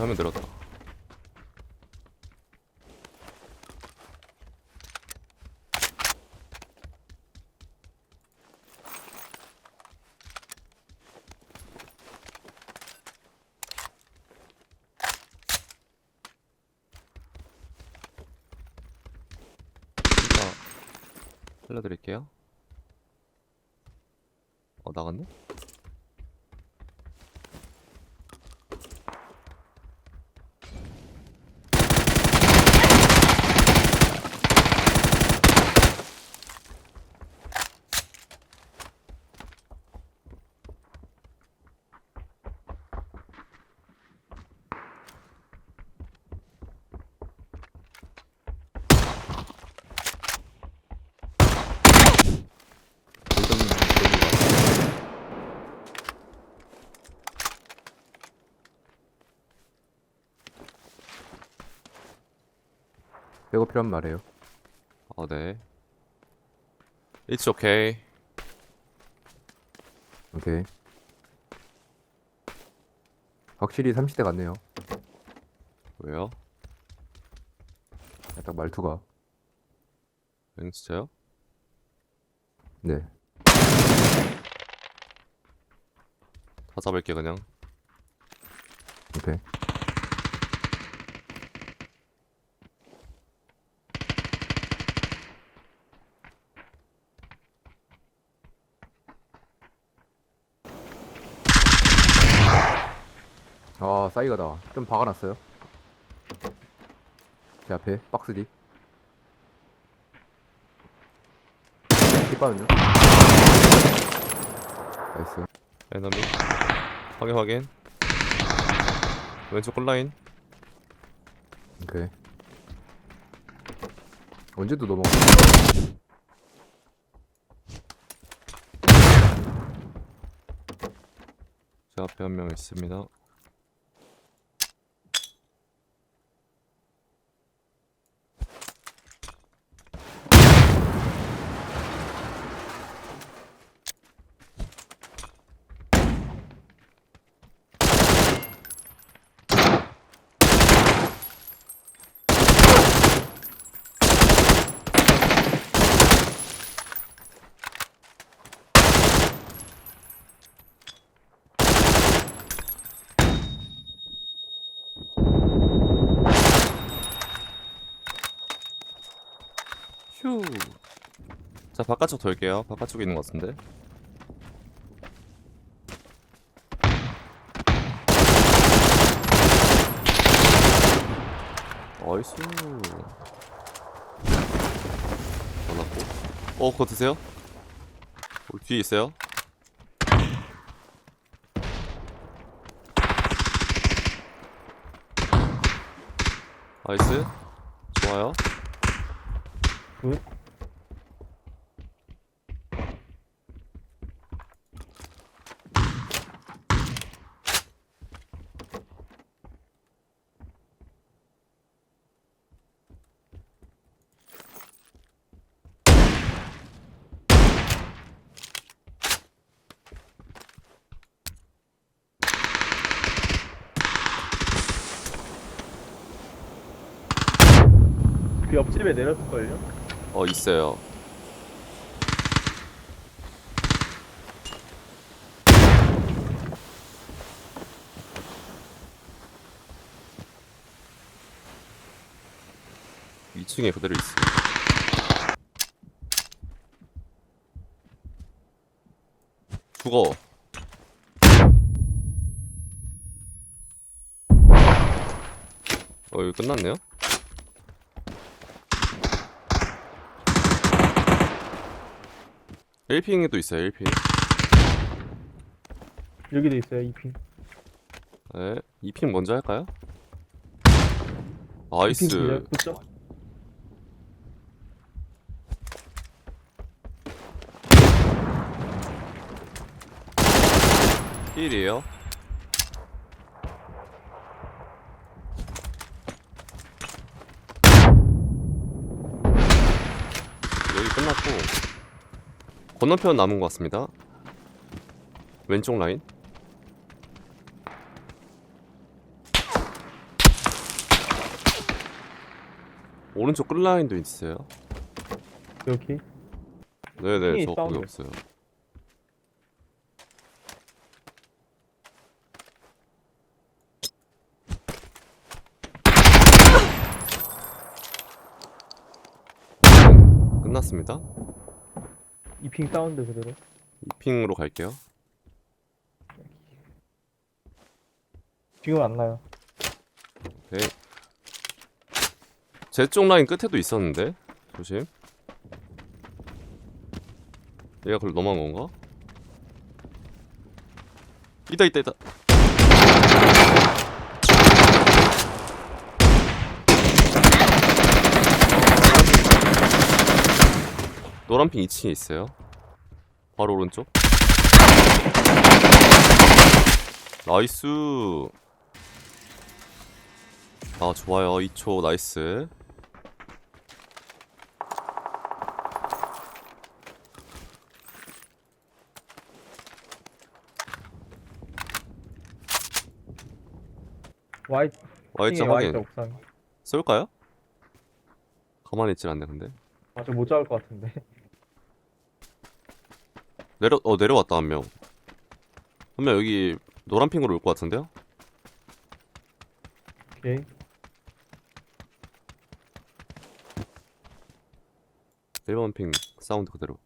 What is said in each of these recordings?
화면 늘었다. 살려드릴게요. 어 나갔네? 필요하면 말해요. 아, 네. It's okay. 오케이. 확실히 30대 같네요. 왜요? 딱 말투가. 응, 진짜요? 네. 다 잡을게, 그냥. 오케이. 아, 싸이가다. 좀 박아놨어요. 제 앞에 박스 뒤. 뒷바는요? 나이스. 에너미. 확인, 확인. 왼쪽 골라인. 오케이. 언제도 넘어. 제 앞에 한 명 있습니다. 휴. 자, 바깥쪽 돌게요. 바깥쪽에 있는 것 같은데. 나이스. 올랐고. 어, 그거 드세요? 어, 뒤에 있어요? 나이스. 좋아요. 그 옆집에 내렸을걸요? 어 있어요. 이층에 그대로 있어. 죽어. 어, 이거 끝났네요? 일핑에도 있어요, 1핑. 여기도 있어요, 2핑. 네, 2핑 먼저 할까요? 나이스. 붙죠? 힐이에요. 건너편 남은 것 같습니다. 왼쪽 라인. 오른쪽 끝라인도 있어요. 여기? 네네 저 거기 없어요. 끝났습니다. 이핑 사운드 그대로. 이핑으로 갈게요. 지금 안 나요. 네. 제쪽 라인 끝에도 있었는데 조심. 얘가 그걸 넘어간 건가? 있다 있다 있다. 노란핑 2층에 있어요. 바로 오른쪽. 나이스. 아 좋아요 2초 나이스. Y자 핑에 확인 옥상. 쏠까요? 가만히 있질 않네 근데 아, 저못 잡을 것 같은데. 내려 어 내려왔다 한 명 한 명 여기 노란 핑으로 올 것 같은데요? 오케이. 1번 핑 사운드 그대로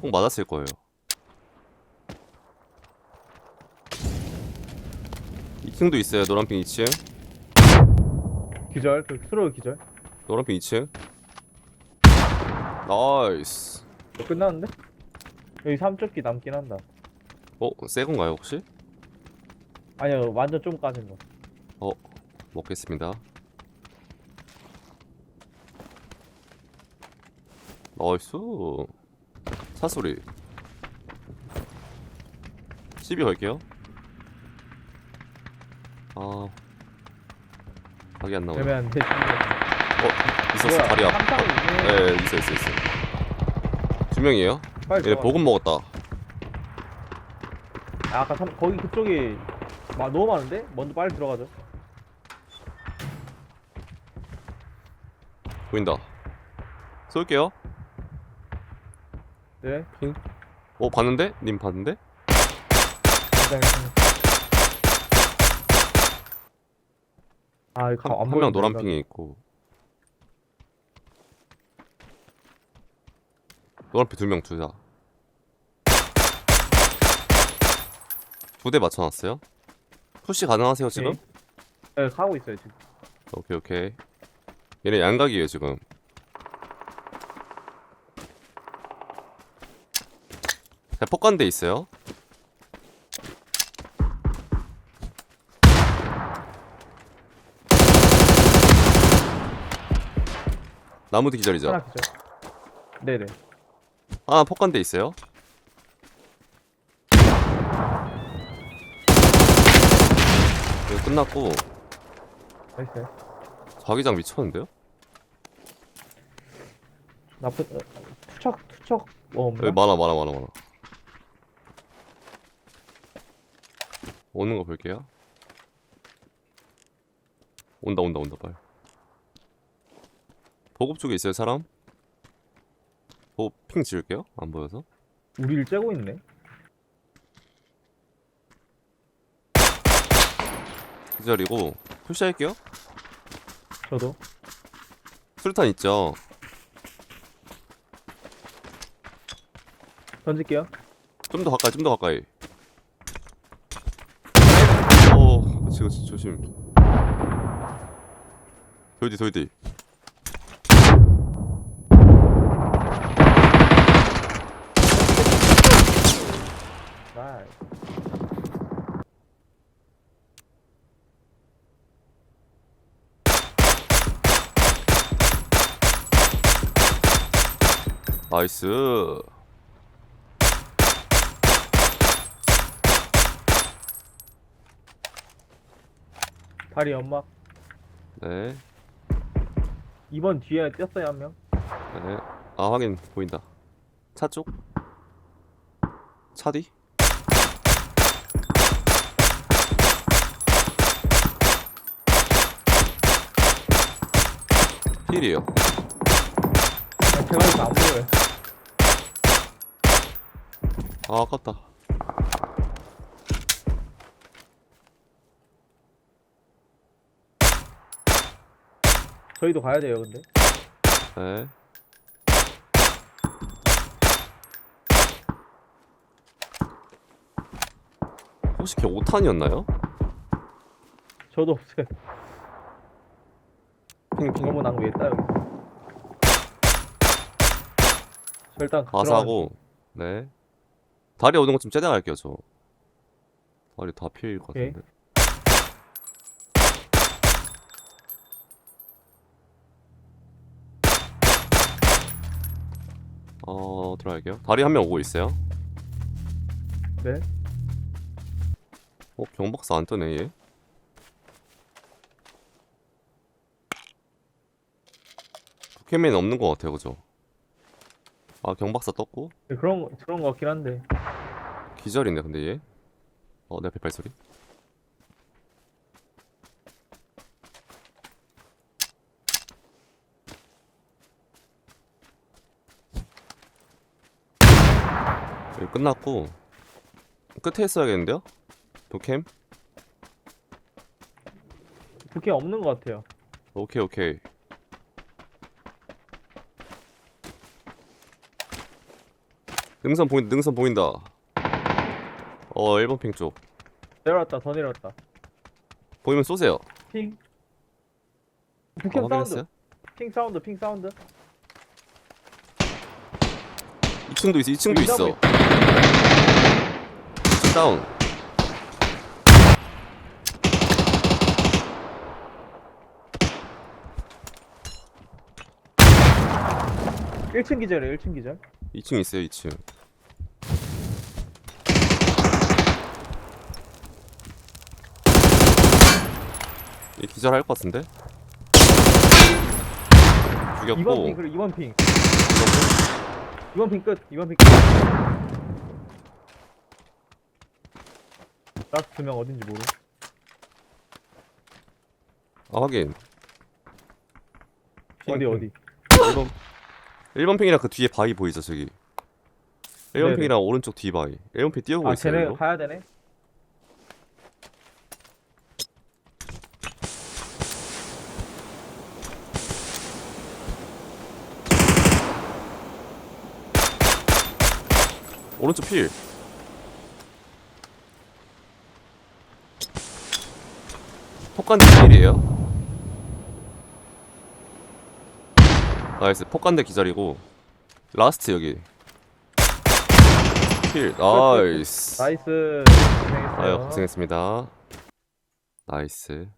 꼭 맞았을 거예요 2층도 있어요 노란핑 2층 기절. 그 수로 기절. 노란핑 2층 나이스 이거 끝났는데? 여기 삼쪽기 남긴 한다. 어? 새 건가요 혹시? 아니요, 완전 좀 까진 거. 먹겠습니다 나이스 차소리 12 걸게요 아 각이 안 나오네 애매한 데. 있었어 다리 앞 삼탕 있네. 네 있어 있어 있어 두 명이에요 빨리 얘 들어가. 보급 먹었다 아, 아까 삼, 거기 그쪽이 마, 너무 많은데? 먼저 빨리 들어가죠. 보인다 쏠게요 네. 어 봤는데? 님 봤는데? 일단 일단. 아, 이거 안 한명 보이는데, 노란핑에 있고 노란핑 두명 둘다 두 대 맞춰놨어요 푸시 가능하세요 지금? 오케이. 네, 가고 있어요 지금. 오케이 오케이 얘네 양각이에요 지금 자 폭간대 있어요 나무 뒤 기절이죠 하나 기절. 네네. 아 폭간대 있어요 이거 끝났고 나이스. 자기장 미쳤는데요? 나쁜 어, 투척 투척 뭐 없나? 여기 많아 많아 많아 많아 오는 거 볼게요 온다 온다 온다 빨리 보급 쪽에 있어요 사람? 핑 지을게요. 안 보여서. 우리를 째고 있네. 기절이고 푸시할게요. 저도. 수류탄 있죠? 던질게요. 좀 더 가까이 좀 더 가까이. 오 그치 그치 조심. 돌디 돌디 나이스 다리 연막 네 2번 뒤에 뛰었어요 한명 네. 아 확인 보인다. 차 쪽? 차 뒤? 필이요. 아, 제발 안 보여요 아 아깝다. 저희도 가야 돼요, 근데. 네. 혹시 걔 5탄이었나요? 저도 없어요. 핑핑 너무 낭비했다, 여기. 저 일단 가사고 네 다리 오는 것좀 째다 갈게요 저 다리 다필것 오케이. 같은데. 어 들어갈게요. 다리 한 명 오고 있어요. 네. 어 경박사 안 뜨네 얘. 포켓맨 없는 것 같아요 그죠 아 경박사 떴고 네, 그런, 거- 그런 거 같긴 한데. 기절이네 근데 얘. 어, 내 앞에 발소리. 여기 끝났고 끝에 있어야겠는데요? 도캠? 그게 없는 것 같아요. 오케이 오케이. 능선 보인다. 능선 보인다. 어, 1번 핑 쪽. 내려왔다, 더 내려왔다. 보이면 쏘세요. 핑. 아, 북캠 사운드. 확인했어요? 핑 사운드, 핑 사운드. 2층도 있어. 2층도 여기 있어. 있다고 2층 다운. 일 1층 기절이에요, 1층 기절. 2층 있어요. 2층. 얘 기절할 것 같은데? 2번 핑, 죽였고 그리고 2번 핑. 2번 핑 끝, 2번 핑 끝. 라스트 두명 어딘지 모르. 아 확인 어디, 어디. 1번 1번 핑이랑 그 뒤에 바위 보이죠 저기 1번 네네. 핑이랑 오른쪽 뒤 바위 1번 핑 뛰어오고 아, 있어요 쟤네 이거. 가야 되네. 오른쪽 필 폭간대 필이에요 나이스. 폭간대 기다리고. 라스트 여기. 필 나이스. 나이스. 고생했어요. 고생했습니다. 나이스